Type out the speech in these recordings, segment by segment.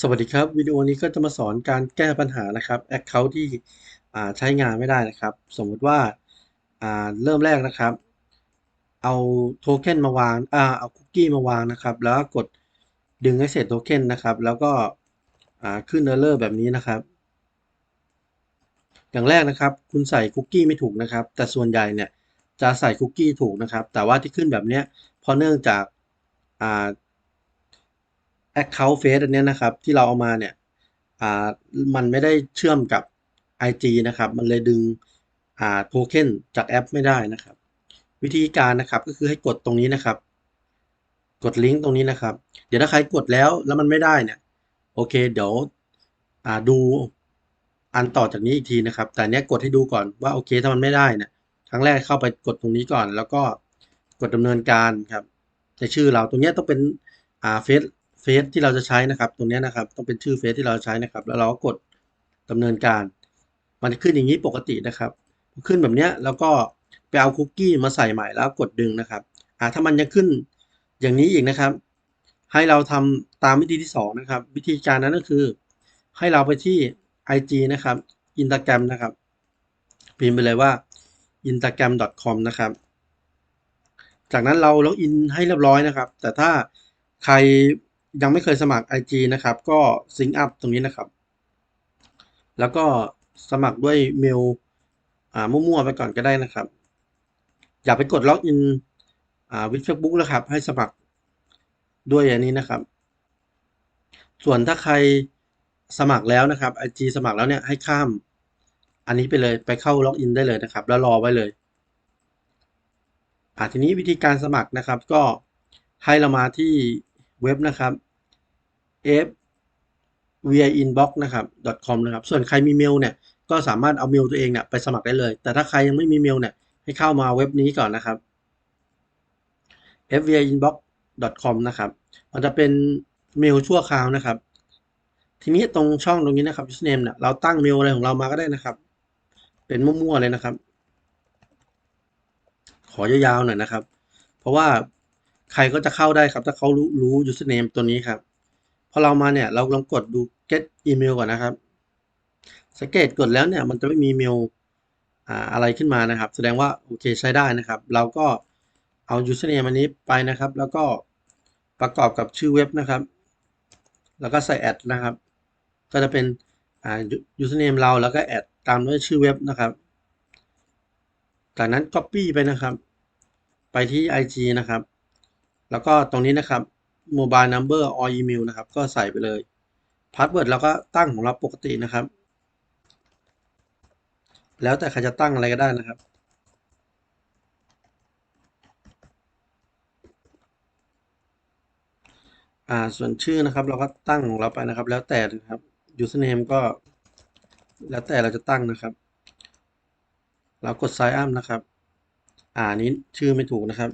สวัสดีครับวิดีโอนี้ก็จะมาสอนการแก้ปัญหานะครับ Account ที่ใช้งานไม่ได้นะครับ สมมุติว่าาเริ่มแรกนะครับ เอาโทเค็นมาวางอาเอาคุกกี้มาวางนะครับ แล้วก็กดดึง Access Token นนะครับ แล้วก็ขึ้น Error แบบนี้นะครับ อย่างแรกนะครับ คุณใส่คุกกี้ไม่ถูกนะครับ แต่ส่วนใหญ่เนี่ยจะใส่คุกกี้ถูกนะครับ แต่ว่าที่ขึ้นแบบนี้เพราะเนื่องจากา Account Face อันเนี้ยนะครับ ที่เราเอามาเนี่ยอ่ามันไม่ได้เชื่อมกับ IG นะครับ มันเลยดึงอ่าโทเค็นจากแอปไม่ได้นะครับ วิธีการนะครับก็คือให้กดตรงนี้นะครับ กดลิงก์ตรงนี้นะครับ เดี๋ยวถ้าใครกดแล้วแล้วมันไม่ได้เนี่ยโอเค เดี๋ยวอ่าดูอันต่อจากนี้อีกทีนะครับ แต่เนี้ยกดให้ดูก่อนว่าโอเคถ้ามันไม่ได้เนี่ยครั้งแรกเข้าไปกดตรงนี้ก่อน แล้วก็กดดำเนินการครับในชื่อเราตรงเนี้ยต้องเป็นอ่าเฟซ เฟซที่เราจะใช้นะครับ ตรงนี้นะครับ ต้องเป็นชื่อเฟซที่เราใช้นะครับ แล้วเราก็กดดำเนินการ มันจะขึ้นอย่างนี้ปกตินะครับ ขึ้นแบบนี้แล้วก็ไปเอาคุกกี้มาใส่ใหม่แล้วกดดึงนะครับอ่าถ้ามันยังขึ้นอย่างนี้อีกนะครับ ให้เราทำตามวิธีที่สองนะครับ วิธีการนั้นก็คือ ให้เราไปที่ IG นะครับ Instagram นะครับ พิมพ์ไปเลยว่า instagram.com นะครับ จากนั้นเราล็อกอินให้เรียบร้อยนะครับ แต่ถ้าใคร ยังไม่เคยสมัคร IG นะครับ ก็ซิงอัพตรงนี้นะครับ แล้วก็สมัครด้วยเมลอ่ามั่วๆไปก่อนก็ได้นะครับ อย่าไปกดล็อกอินอ่าวิดเฟซบุ๊กนะครับ ให้สมัครด้วยอันนี้นะครับ ส่วนถ้าใครสมัครแล้วนะครับ IG สมัครแล้วเนี่ยให้ข้าม อันนี้ไปเลยไปเข้าล็อกอินได้เลยนะครับ แล้วรอไว้เลยอ่าทีนี้วิธีการสมัครนะครับ ก็ให้เรามาที่เว็บนะครับ f via inbox นะครับ com นะครับ ส่วนใครมีเมลเนี่ย ก็สามารถเอาเมลตัวเองเนี่ยไปสมัครได้เลย แต่ถ้าใครยังไม่มีเมลเนี่ย ให้เข้ามาเว็บนี้ก่อนนะครับ f via inbox com นะครับ มันจะเป็นเมลชั่วคราวนะครับ ทีนี้ตรงช่องตรงนี้นะครับ username เนี่ย เราตั้งเมลอะไรของเรามาก็ได้นะครับ เป็นมั่วๆเลยนะครับ ขอยาวๆหน่อยนะครับ เพราะว่าใครก็จะเข้าได้ครับ ถ้าเขารู้รู้ username ตัวนี้ครับ พอเรามาเนี่ย เราลองกดดู get email ก่อนนะครับ สังเกตกดแล้วเนี่ย มันจะไม่มีเมลอ่าอะไรขึ้นมานะครับ แสดงว่าโอเคใช้ได้นะครับ เราก็เอา username อันนี้ไปนะครับ แล้วก็ประกอบกับชื่อเว็บนะครับ แล้วก็ใส่แอดนะครับ ก็จะเป็นอ่า username เราแล้วก็แอดตามด้วยชื่อเว็บนะครับ จากนั้น copy ไปนะครับ ไปที่ IG นะครับ แล้วก็ตรงนี้นะครับ mobile number or email นะครับ ก็ใส่ไปเลย password เราก็ตั้งของเราปกตินะครับ แล้วแต่ใครจะตั้งอะไรก็ได้นะครับ อ่าส่วนชื่อนะครับเราก็ตั้งของเราไปนะครับ แล้วแต่นะครับ username ก็แล้วแต่เราจะตั้งนะครับ เรากด sign up นะครับ อ่านี้ชื่อไม่ถูกนะครับ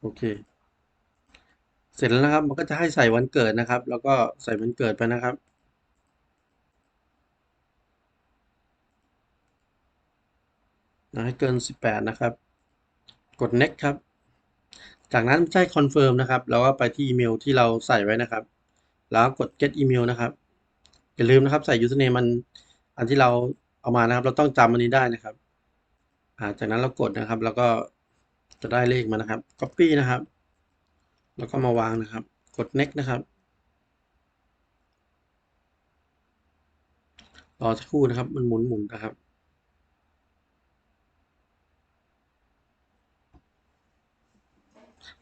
โอเค เสร็จแล้วนะครับ มันก็จะให้ใส่วันเกิดนะครับ แล้วก็ใส่วันเกิดไปนะครับ ให้เกิน 18 นะครับ กด next ครับ จากนั้นใช่ confirm นะครับแล้วก็ไปที่อีเมลที่เราใส่ไว้นะครับ แล้วกด get email นะครับอย่าลืมนะครับใส่ username มันอันที่เราเอามานะครับ เราต้องจำอันนี้ได้นะครับาจากนั้นเรากดนะครับ แล้วก็ จะได้เลขมานะครับ copy นะครับ แล้วก็มาวางนะครับ กด next นะครับรอสักครู่นะครับ มันหมุนหมุนนะครับ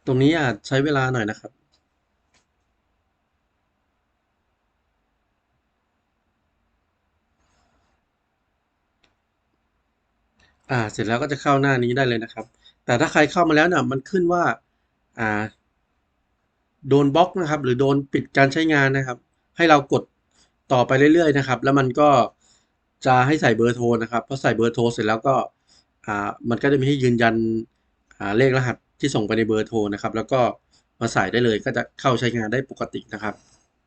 ตรงนี้อาจใช้เวลาหน่อยนะครับอ่าเสร็จแล้วก็จะเข้าหน้านี้ได้เลยนะครับ แต่ถ้าใครเข้ามาแล้วเนี่ยมันขึ้นว่าอ่าโดนบล็อกนะครับ หรือโดนปิดการใช้งานนะครับ ให้เรากดต่อไปเรื่อยๆนะครับ แล้วมันก็จะให้ใส่เบอร์โทรนะครับพอใส่เบอร์โทรเสร็จแล้วก็อ่ามันก็จะมีให้ยืนยันอ่าเลขรหัสที่ส่งไปในเบอร์โทรนะครับ แล้วก็มาใส่ได้เลยก็จะเข้าใช้งานได้ปกตินะครับ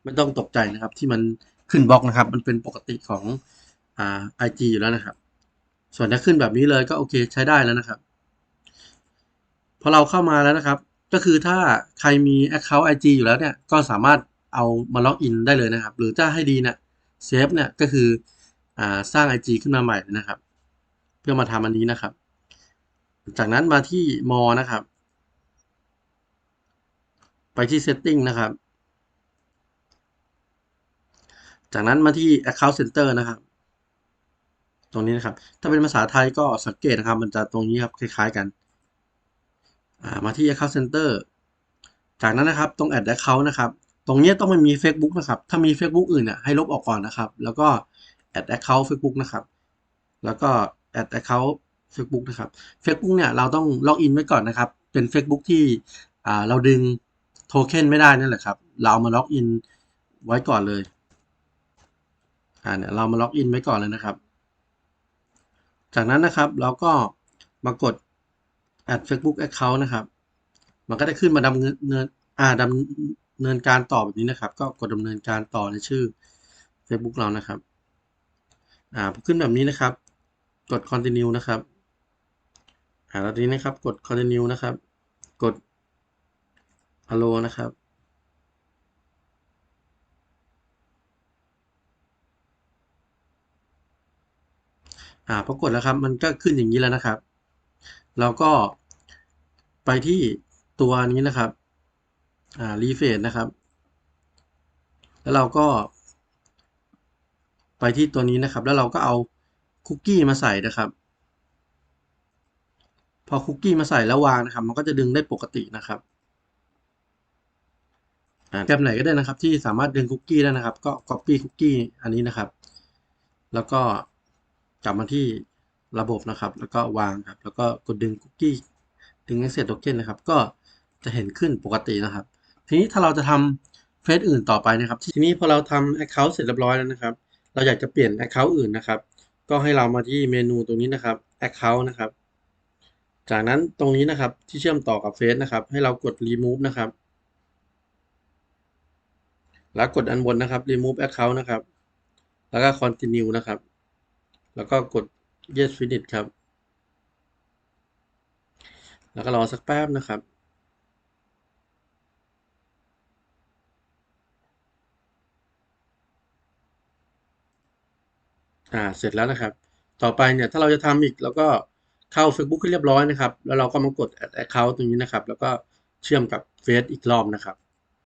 ไม่ต้องตกใจนะครับที่มันขึ้นบล็อกนะครับ มันเป็นปกติของอ่า IG อยู่แล้วนะครับ ส่วนถ้าขึ้นแบบนี้เลยก็โอเคใช้ได้แล้วนะครับ พอเราเข้ามาแล้วนะครับ ก็คือถ้าใครมี Account IG อยู่แล้วเนี่ยก็สามารถเอามาล็อกอินได้เลยนะครับ หรือถ้าให้ดีเนี่ยเซฟเนี่ยก็คืออ่าสร้าง IG ขึ้นมาใหม่นะครับ เพื่อมาทำอันนี้นะครับ จากนั้นมาที่มอนะครับ ไปที่ setting นะครับ จากนั้นมาที่ account center นะครับ ตรงนี้นะครับ ถ้าเป็นภาษาไทยก็สังเกตนะครับ มันจะตรงนี้ครับคล้าย ๆ กัน มาที่ account center จากนั้นนะครับตรง add account นะครับ ตรงนี้ต้องไม่มี Facebook นะครับ ถ้ามี Facebook อื่นเนี่ยให้ลบออกก่อนนะครับ แล้วก็ add account Facebook นะครับ แล้วก็ add account Facebook นะครับ Facebook เนี่ยเราต้องล็อกอินไว้ก่อนนะครับ เป็น Facebook ที่เราดึงโทเค็นไม่ได้นั่นแหละครับ เราเอามาล็อกอินไว้ก่อนเลยอ่าเนี่ยเรามาล็อกอินไว้ก่อนเลยนะครับ จากนั้นนะครับเราก็มากด add Facebook account นะครับ มันก็จะขึ้นมาดำเนินอ่าดำเนินการต่อแบบนี้นะครับ ก็กดดำเนินการต่อในชื่อ Facebook เรานะครับ อ่าขึ้นแบบนี้นะครับ กด continue นะครับ อ่าแล้วทีนี้นะครับ กด continue นะครับ กด allow นะครับอ่าปรากฏแล้วครับ มันก็ขึ้นอย่างนี้แล้วนะครับ เราก็ไปที่ตัวนี้นะครับอ่า refresh นะครับ แล้วเราก็ไปที่ตัวนี้นะครับ แล้วเราก็เอาคุกกี้มาใส่นะครับ พอคุกกี้มาใส่แล้ววางนะครับ มันก็จะดึงได้ปกตินะครับแกรมไหนก็ได้นะครับ ที่สามารถดึงคุกกี้ได้นะครับ ก็ copy คุกกี้อันนี้นะครับ แล้วก็กลับมาที่ ระบบนะครับ แล้วก็วางครับ แล้วก็กดดึงคุกกี้ดึง access token นะครับ ก็จะเห็นขึ้นปกตินะครับ ทีนี้ถ้าเราจะทำเฟซอื่นต่อไปนะครับ ทีนี้พอเราทำ account เสร็จเรียบร้อยแล้วนะครับ เราอยากจะเปลี่ยน account อื่นนะครับ ก็ให้เรามาที่เมนูตรงนี้นะครับ account นะครับ จากนั้นตรงนี้นะครับที่เชื่อมต่อกับเฟซนะครับ ให้เรากด remove นะครับ แล้วกดอันบนนะครับ remove account นะครับ แล้วก็ continue นะครับ แล้วก็กด yes finish ครับ แล้วก็รอสักแป๊บนะครับอ่าเสร็จแล้วนะครับ ต่อไปเนี่ยถ้าเราจะทำอีกเราก็เข้า Facebook ให้เรียบร้อยนะครับ แล้วเราก็มากด Account ตรงนี้นะครับ แล้วก็เชื่อมกับเฟซอีกรอบนะครับ